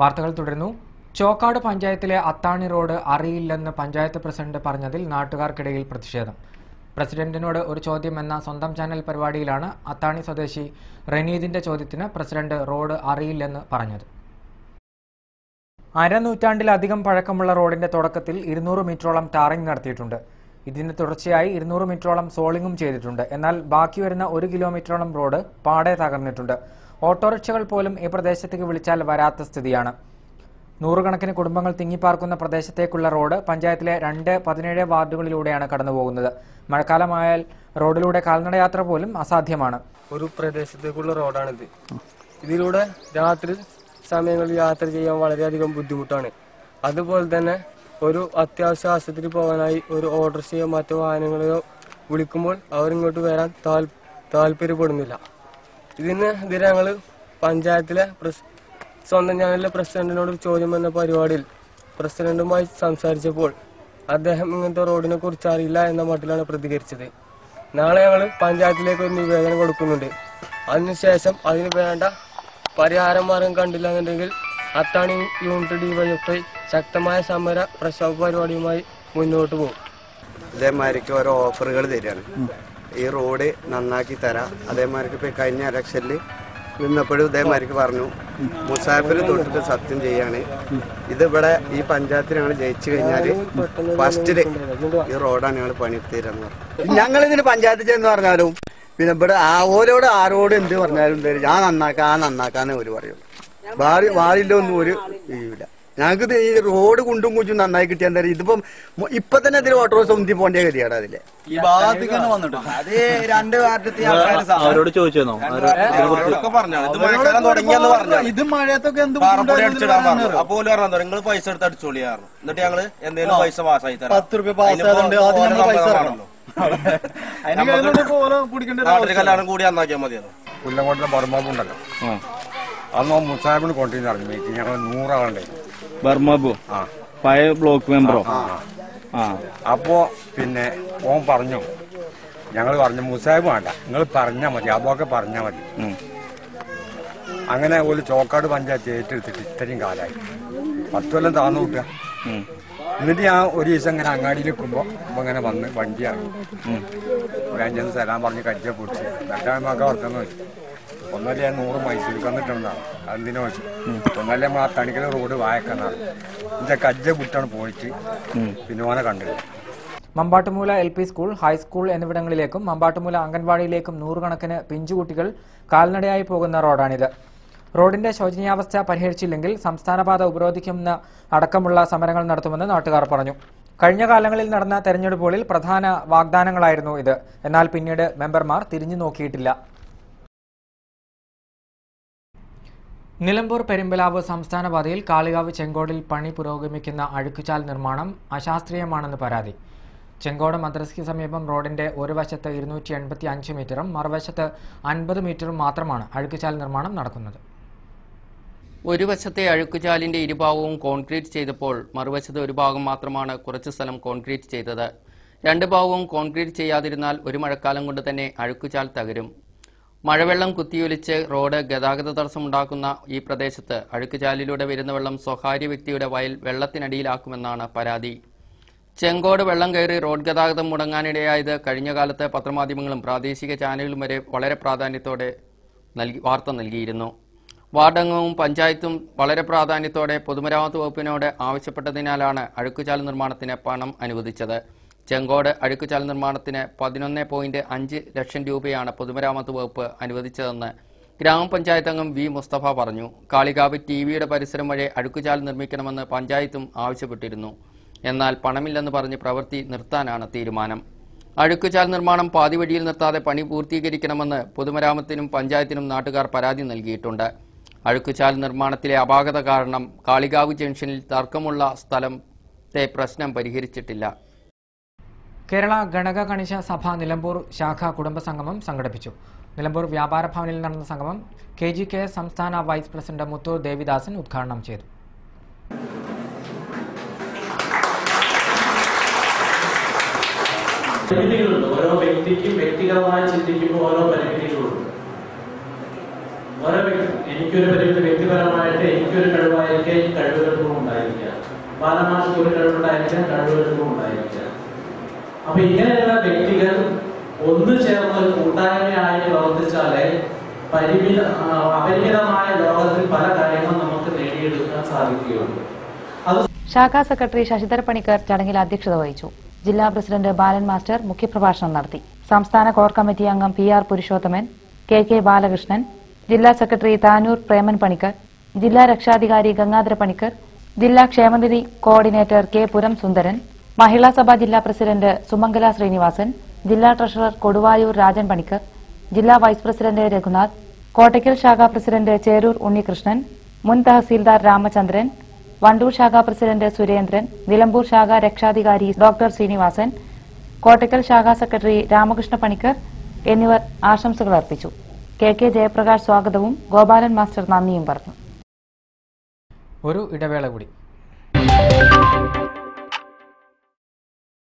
വാർത്തകൾ തുടരുന്നു. ചോക്കാട് പഞ്ചായത്തിലെ അത്താണി റോഡ് അറിയില്ലെന്ന് പഞ്ചായത്ത് പ്രസിഡന്റ് പറഞ്ഞതിൽ നാട്ടുകാർക്കിടയിൽ പ്രതിഷേധം. പ്രസിഡന്റിനോട് ഒരു ചോദ്യം എന്ന സ്വന്തം ചാനൽ പരിപാടിയിലാണ് അത്താണി സ്വദേശി റനീദിന്റെ ചോദ്യത്തിന് പ്രസിഡന്റ് റോഡ് അറിയില്ലെന്ന് പറഞ്ഞത്. അരനൂറ്റാണ്ടിലധികം പഴക്കമുള്ള റോഡിന്റെ തുടക്കത്തിൽ ഇരുന്നൂറ് മീറ്ററോളം ടാറിംഗ് നടത്തിയിട്ടുണ്ട്. ഇതിന് തുടർച്ചയായി ഇരുന്നൂറ് മീറ്ററോളം സോളിംഗും ചെയ്തിട്ടുണ്ട്. എന്നാൽ ബാക്കി വരുന്ന ഒരു കിലോമീറ്ററോളം റോഡ് പാടെ തകർന്നിട്ടുണ്ട്. ഓട്ടോറിക്ഷകൾ പോലും ഈ പ്രദേശത്തേക്ക് വിളിച്ചാൽ വരാത്ത സ്ഥിതിയാണ്. നൂറുകണക്കിന് കുടുംബങ്ങൾ തിങ്ങിപ്പാർക്കുന്ന പ്രദേശത്തേക്കുള്ള റോഡ് പഞ്ചായത്തിലെ രണ്ട് പതിനേഴ് വാർഡുകളിലൂടെയാണ് കടന്നുപോകുന്നത്. മഴക്കാലമായാൽ റോഡിലൂടെ കാൽനടയാത്ര പോലും അസാധ്യമാണ്. ഒരു പ്രദേശത്തേക്കുള്ള റോഡാണിത്. ഇതിലൂടെ രാത്രി സമയങ്ങളിൽ യാത്ര ചെയ്യാൻ വളരെയധികം ബുദ്ധിമുട്ടാണ്. അതുപോലെ തന്നെ ഒരു അത്യാവശ്യ ആശുപത്രി പോകാനായി ഒരു ഓട്ടോറിക്ഷയോ മറ്റു വാഹനങ്ങളെയോ വിളിക്കുമ്പോൾ അവരിങ്ങോട്ട് വരാൻ താല്പര്യപ്പെടുന്നില്ല. ഇതിന് എതിരെ ഞങ്ങൾ പഞ്ചായത്തിലെ സ്വന്തം ചാനലിലെ പ്രസിഡന്റിനോട് ചോദ്യം വന്ന പരിപാടിയിൽ പ്രസിഡന്റുമായി സംസാരിച്ചപ്പോൾ അദ്ദേഹം ഇങ്ങനത്തെ റോഡിനെ കുറിച്ച് അറിയില്ല എന്ന മട്ടിലാണ് പ്രതികരിച്ചത്. നാളെ ഞങ്ങൾ പഞ്ചായത്തിലേക്ക് ഒരു നിവേദനം കൊടുക്കുന്നുണ്ട്. അതിനുശേഷം അതിന് വേണ്ട പരിഹാര മാർഗം കണ്ടില്ല എന്നുണ്ടെങ്കിൽ അത്താണി യൂണിറ്റ് ഡിവൈഎഫ്ഐ ശക്തമായ സമര പ്രക്ഷോഭ പരിപാടിയുമായി മുന്നോട്ട് പോകും. ഇതേമാതിരിക്ക് ഓരോ ഓഫറുകൾ തരികയാണ് ഈ റോഡ് നന്നാക്കി തരാം. അതേമാതിരിക്ക് ഇപ്പൊ കഴിഞ്ഞ ഇലക്ഷനിൽ നിന്നപ്പോഴും ഇതേമാതിരിക്ക് പറഞ്ഞു. മുസാഫിർ തൊട്ടിട്ട് സത്യം ചെയ്യാണ്. ഇതിവിടെ ഈ പഞ്ചായത്തിൽ ഞങ്ങൾ ജയിച്ചു കഴിഞ്ഞാൽ ഫസ്റ്റിൽ ഈ റോഡാണ് ഞങ്ങൾ പണി പറഞ്ഞു ഞങ്ങൾ ഇതിന് പഞ്ചായത്തിൽ ചെന്ന് പറഞ്ഞാലും പിന്നെ ഇവിടെ ഓരോട് ആരോട് എന്ത് പറഞ്ഞാലും ഞാൻ നന്നാക്കാം ആ നന്നാക്കാന്നേ ഒരു പറയുള്ളൂ. വാറില്ല ഒന്നും ഒരു ചെയ്യൂല ഞങ്ങൾക്ക് ഈ റോഡ് കുണ്ടും കുഞ്ചും നന്നായി കിട്ടിയാൽ എന്താ ഇതിപ്പം ഇപ്പൊ തന്നെ ഇതിൽ ഓട്ടോ ഉന്തി പോണ്ടേ ഗതിയാണ് അതിലെ. ഈ ഭാഗത്തേക്ക് തന്നെ വന്നിട്ട്. അത് രണ്ട് അവരോട് ചോദിച്ചോ ഇത് മഴക്കാലം തുടങ്ങിയെന്ന് പറഞ്ഞു ഇത് മഴയത്തൊക്കെ നിങ്ങൾ പൈസ എടുത്ത് അടിച്ചോളി എന്നിട്ട് ഞങ്ങൾ എന്തെങ്കിലും പൈസ പാസ്സായി തരാം. പത്ത് രൂപ പാസ് ആയതുകൊണ്ട് ആദ്യം നമ്മൾ പൈസ ഇറക്കണം. അതിന് കഴിഞ്ഞിട്ട് പോലെ പിടിക്കേണ്ട ഒരു നാട്ടിൽ ആവശ്യം. കല്യാണം കൂടി നന്നാക്കിയാൽ മതിയല്ലോ. പുല്ലങ്കോട്ടിലെ ബർമാബുണ്ടല്ലോ അന്ന് മുസാബിന് കൊണ്ടിരുന്നു മീറ്റിംഗ് ഞങ്ങൾ നൂറാളുണ്ടായി ബർമാബു പഴയ ബ്ലോക്ക് മെമ്പറോ ആ അപ്പോ പിന്നെ ഓൻ പറഞ്ഞു ഞങ്ങൾ പറഞ്ഞു മുസാബ് വേണ്ട നിങ്ങൾ പറഞ്ഞാൽ മതി അതൊക്കെ പറഞ്ഞാൽ മതി. അങ്ങനെ ഒരു ചോക്കാട് പഞ്ചായത്ത് ഏറ്റെടുത്തിട്ട് ഇത്രയും കാലമായി പത്ത് കൊല്ലം താന്നു കിട്ടുക. എന്നിട്ട് ഞാൻ ഒരു ദിവസം ഇങ്ങനെ അങ്ങാടിയിൽ നിൽക്കുമ്പോൾ ഇങ്ങനെ വന്ന് വണ്ടി ഇറങ്ങി. ഒരു അഞ്ചെന്ന് സ്ഥലം പറഞ്ഞ് കടിച്ച പൊടിച്ച്. എന്നിട്ട് മക്ക ഓർത്തെന്ന് വെച്ചു ഒന്നല്ലേ ഞാൻ നൂറ് മൈസൂർ വന്നിട്ടുണ്ടെന്നാണ് അതെന്തിനു വെച്ചു. ഒന്നല്ലേ നമ്മൾ ആ തണിക്കൽ റോഡ് വായക്കാന്നാണ് എന്റെ കജ്ജ കുട്ടാണ് പോയിട്ട് പിന്നെ ഓനെ കണ്ടത്. Mambattumoola L P school high school എന്നിവിടങ്ങളിലേക്കും Mampattumoola അംഗൻവാടിയിലേക്കും നൂറുകണക്കിന് പിഞ്ചുകുട്ടികൾ കാൽനടയായി പോകുന്ന റോഡാണിത്. റോഡിന്റെ ശോചനീയാവസ്ഥ പരിഹരിച്ചില്ലെങ്കിൽ സംസ്ഥാനപാത ഉപരോധിക്കുമെന്ന് അടക്കമുള്ള സമരങ്ങൾ നടത്തുമെന്ന് നാട്ടുകാർ പറഞ്ഞു. കഴിഞ്ഞ കാലങ്ങളിൽ നടന്ന തെരഞ്ഞെടുപ്പുകളിൽ പ്രധാന വാഗ്ദാനങ്ങളായിരുന്നു ഇത്. എന്നാൽ പിന്നീട് മെമ്പർമാർ തിരിഞ്ഞു നോക്കിയിട്ടില്ല. നിലമ്പൂർ പെരുമ്പലാവ് സംസ്ഥാന പാതയിൽ കാളികാവ് ചെങ്കോടിൽ പണി പുരോഗമിക്കുന്ന അഴുക്കുചാൽ നിർമ്മാണം അശാസ്ത്രീയമാണെന്ന് പരാതി. ചെങ്കോട് മദ്രസയ്ക്ക് സമീപം റോഡിന്റെ ഒരു വശത്ത് ഇരുന്നൂറ്റി എൺപത്തി അഞ്ച് മീറ്ററും മറുവശത്ത് അൻപത് മീറ്ററും മാത്രമാണ് അഴുക്കുചാൽ നിർമ്മാണം നടക്കുന്നത്. ഒരു വശത്തെ അഴുക്കുചാലിന്റെ ഇരുഭാഗവും കോൺക്രീറ്റ് ചെയ്തപ്പോൾ മറുവശത്ത് ഒരു ഭാഗം മാത്രമാണ് കുറച്ച് സ്ഥലം കോൺക്രീറ്റ് ചെയ്തത്. രണ്ട് ഭാഗവും കോൺക്രീറ്റ് ചെയ്യാതിരുന്നാൽ ഒരു മഴക്കാലം കൊണ്ട് തന്നെ അഴുക്കുചാൽ തകരും. മഴവെള്ളം കുത്തിയൊലിച്ച് റോഡ് ഗതാഗത തടസ്സമുണ്ടാക്കുന്ന ഈ പ്രദേശത്ത് അഴുക്കുചാലിലൂടെ വരുന്ന വെള്ളം സ്വകാര്യ വ്യക്തിയുടെ വയൽ വെള്ളത്തിനടിയിലാക്കുമെന്നാണ് പരാതി. ചെങ്കോട് വെള്ളം കയറി റോഡ് ഗതാഗതം മുടങ്ങാനിടയായത് കഴിഞ്ഞ കാലത്ത് പത്രമാധ്യമങ്ങളും പ്രാദേശിക ചാനലുകളും വരെ വളരെ പ്രാധാന്യത്തോടെ വാർത്ത നൽകിയിരുന്നു. വാർഡംഗവും പഞ്ചായത്തും വളരെ പ്രാധാന്യത്തോടെ പൊതുമരാമത്ത് വകുപ്പിനോട് ആവശ്യപ്പെട്ടതിനാലാണ് അഴുക്കുചാൽ നിർമ്മാണത്തിന് പണം അനുവദിച്ചത്. ചെങ്കോട് അഴുക്കുചാൽ നിർമ്മാണത്തിന് പതിനൊന്ന് പോയിന്റ് അഞ്ച് ലക്ഷം രൂപയാണ് പൊതുമരാമത്ത് വകുപ്പ് അനുവദിച്ചതെന്ന് ഗ്രാമപഞ്ചായത്ത് അംഗം വി മുസ്തഫ പറഞ്ഞു. കാളികാവ് ടി വിയുടെ പരിസരം വഴി അഴുക്കുചാൽ നിർമ്മിക്കണമെന്ന് പഞ്ചായത്തും ആവശ്യപ്പെട്ടിരുന്നു. എന്നാൽ പണമില്ലെന്ന് പറഞ്ഞ് പ്രവൃത്തി നിർത്താനാണ് തീരുമാനം. അഴുക്കുചാൽ നിർമ്മാണം പാതിവഴിയിൽ നിർത്താതെ പണി പൂർത്തീകരിക്കണമെന്ന് പൊതുമരാമത്തിനും പഞ്ചായത്തിനും നാട്ടുകാർ പരാതി നൽകിയിട്ടുണ്ട്. അഴുക്കുചാൽ നിർമ്മാണത്തിലെ അപാകത കാരണം കാളികാവ് ജംഗ്ഷനിൽ തർക്കമുള്ള സ്ഥലത്തെ പ്രശ്നം പരിഹരിച്ചിട്ടില്ല. കേരള ഗണക കണിശ സഭ നിലമ്പൂർ ശാഖ കുടുംബസംഗമം സംഘടിപ്പിച്ചു. നിലമ്പൂർ വ്യാപാര ഭവനിൽ നടന്ന സംഗമം കെ ജി കെ സംസ്ഥാന വൈസ് പ്രസിഡന്റ് മുത്തൂർ ദേവിദാസൻ ഉദ്ഘാടനം ചെയ്തു. പരിമിതികളുണ്ട് ഓരോ വ്യക്തിക്കും വ്യക്തിഗതമായി ചിന്തിക്കുമ്പോൾ ഓരോ പരിമിതികളുണ്ട്. ഓരോ വ്യക്തി എനിക്കൊരു വ്യക്തി വ്യക്തിപരമായിട്ട് എനിക്കൊരു കഴിവായിരിക്കാം കഴിവുകൾക്കും ഉണ്ടായിരിക്കുക ബാലമാർക്ക് ഒരു കഴിവുണ്ടായിരിക്കാം കഴിവുകൾക്കും ഉണ്ടായിരിക്കുക അപ്പൊ ഇങ്ങനെയുള്ള വ്യക്തികൾ ഒന്നു ചേർന്ന് കൂട്ടായ്മയായി പ്രവർത്തിച്ചാലേ പരിമിത അപരിമിതമായ ലോകത്തിൽ പല കാര്യങ്ങളും നമുക്ക് നേടിയെടുക്കാൻ സാധിക്കുകയുള്ളൂ. ശാഖാ സെക്രട്ടറി ശശിധർ പണിക്കർ ചടങ്ങിൽ അധ്യക്ഷത വഹിച്ചു. ജില്ലാ പ്രസിഡന്റ് ബാലൻ മാസ്റ്റർ മുഖ്യപ്രഭാഷണം നടത്തി. സംസ്ഥാന കോർ കമ്മിറ്റി അംഗം P R Purushothaman K K Balakrishnan ജില്ലാ സെക്രട്ടറി താനൂർ പ്രേമൻ പണിക്കർ ജില്ലാ രക്ഷാധികാരി ഗംഗാധര പണിക്കർ ജില്ലാ ക്ഷേമനിധി കോർഡിനേറ്റർ കെ പുരം സുന്ദരൻ മഹിളാ സഭ ജില്ലാ പ്രസിഡന്റ് സുമംഗല ശ്രീനിവാസൻ ജില്ലാ ട്രഷറർ കൊടുവായൂർ രാജൻ പണിക്കർ ജില്ലാ വൈസ് പ്രസിഡന്റ് രഘുനാഥ് കോട്ടയ്ക്കൽ ശാഖാ പ്രസിഡന്റ് ചേരൂർ ഉണ്ണികൃഷ്ണൻ മുൻ തഹസീൽദാർ രാമചന്ദ്രൻ വണ്ടൂർ ശാഖാ പ്രസിഡന്റ് സുരേന്ദ്രൻ നിലമ്പൂർ ശാഖാ രക്ഷാധികാരി ഡോക്ടർ ശ്രീനിവാസൻ കോട്ടയ്ക്കൽ ശാഖാ സെക്രട്ടറി രാമകൃഷ്ണ പണിക്കർ എന്നിവർ ആശംസകൾ അർപ്പിച്ചു. കെ കെ ജയപ്രകാശ് സ്വാഗതവും ഗോപാലൻ മാസ്റ്റർ നന്ദിയും പറഞ്ഞു. ഒരു ഇടവേള കൂടി.